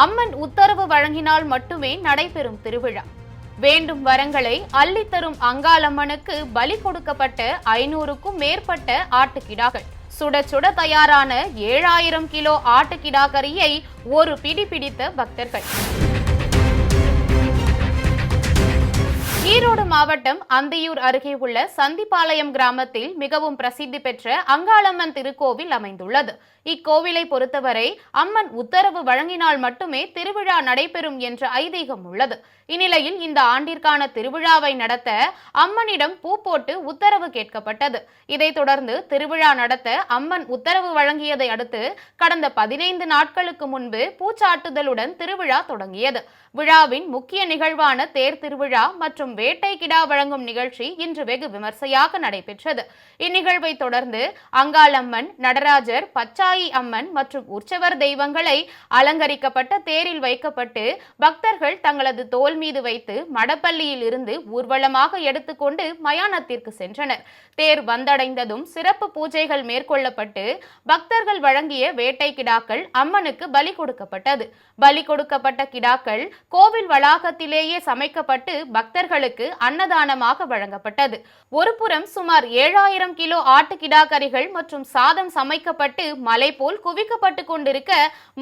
அம்மன் உத்தரவு வழங்கினால் மட்டுமே நடைபெறும் திருவிழா. வேண்டும் வரங்களை அள்ளித்தரும் அங்காளம்மனுக்கு பலி கொடுக்கப்பட்ட ஐநூறுக்கும் மேற்பட்ட ஆட்டுக்கிடாக்கள். சுட சுட தயாரான ஏழாயிரம் கிலோ ஆட்டுக்கிடாகரியை ஒரு பிடி பிடித்த பக்தர்கள். ஈரோடு மாவட்டம் அந்தியூர் அருகே உள்ள சந்திப்பாளையம் கிராமத்தில் மிகவும் பிரசித்தி பெற்ற அங்காளம்மன் திருக்கோவில் அமைந்துள்ளது. இக்கோவிலை பொறுத்தவரை அம்மன் உத்தரவு வழங்கினால் மட்டுமே திருவிழா நடைபெறும் என்ற ஐதீகம் உள்ளது. இந்நிலையில் இந்த ஆண்டிற்கான திருவிழாவை நடத்த அம்மனிடம் பூ போட்டு உத்தரவு கேட்கப்பட்டது. இதைத் தொடர்ந்து திருவிழா நடத்த அம்மன் உத்தரவு வழங்கியதை அடுத்து கடந்த பதினைந்து நாட்களுக்கு முன்பு பூச்சாட்டுதலுடன் திருவிழா தொடங்கியது. விழாவின் முக்கிய நிகழ்வான தேர் திருவிழா மற்றும் வேட்டை கிடா வழங்கும் நிகழ்ச்சி இன்று வெகு விமர்சையாக நடைபெற்றது. இந்நிகழ்வை தொடர்ந்து அங்காளம்மன் நடராஜர் பச்சாயி அம்மன் மற்றும் உற்சவர் தெய்வங்களை அலங்கரிக்கப்பட்ட தேரில் வைக்கப்பட்டு பக்தர்கள் தங்களது தோல் மீது வைத்து மடப்பள்ளியில் இருந்து ஊர்வலமாக எடுத்துக்கொண்டு மயானத்திற்கு சென்றனர். தேர் வந்தடைந்ததும் சிறப்பு பூஜைகள் மேற்கொள்ளப்பட்டு பக்தர்கள் வழங்கிய வேட்டை கிடாக்கள் அம்மனுக்கு பலி கொடுக்கப்பட்டது. பலி கொடுக்கப்பட்ட கிடாக்கள் கோவில் வளாகத்திலேயே சமைக்கப்பட்டு பக்தர்களுக்கு பக்தர்களுக்கு அன்னதானமாக வழங்கப்பட்டது. ஒருபுறம் சுமார் ஏழாயிரம் கிலோ ஆட்டு கிடாக்கறிகள் மற்றும் சாதம் சமைக்கப்பட்டு மலை போல் குவிக்கப்பட்டு கொண்டிருக்க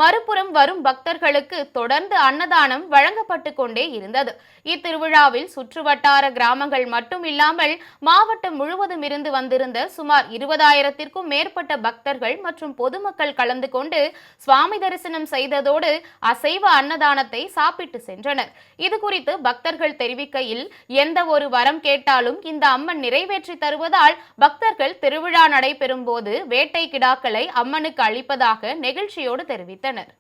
மறுபுறம் வரும் பக்தர்களுக்கு தொடர்ந்து அன்னதானம் வழங்கப்பட்டு கொண்டே இருந்தது. இத்திருவிழாவில் சுற்றுவட்டார கிராமங்கள் மட்டும் இல்லாமல் மாவட்டம் முழுவதும் இருந்து வந்திருந்த சுமார் இருபதாயிரத்திற்கும் மேற்பட்ட பக்தர்கள் மற்றும் பொதுமக்கள் கலந்து கொண்டு சுவாமி தரிசனம் செய்ததோடு அசைவ அன்னதானத்தை சாப்பிட்டு சென்றனர். இது குறித்து பக்தர்கள் தெரிவிக்கையில் எந்த ஒரு வரம் கேட்டாலும் இந்த அம்மன் நிறைவேற்றி தருவதால் பக்தர்கள் திருவிழா நடைபெறும் போது வேட்டை கிடாக்களை அம்மனுக்கு அளிப்பதாக நெகிழ்ச்சியோடு தெரிவித்தனர்.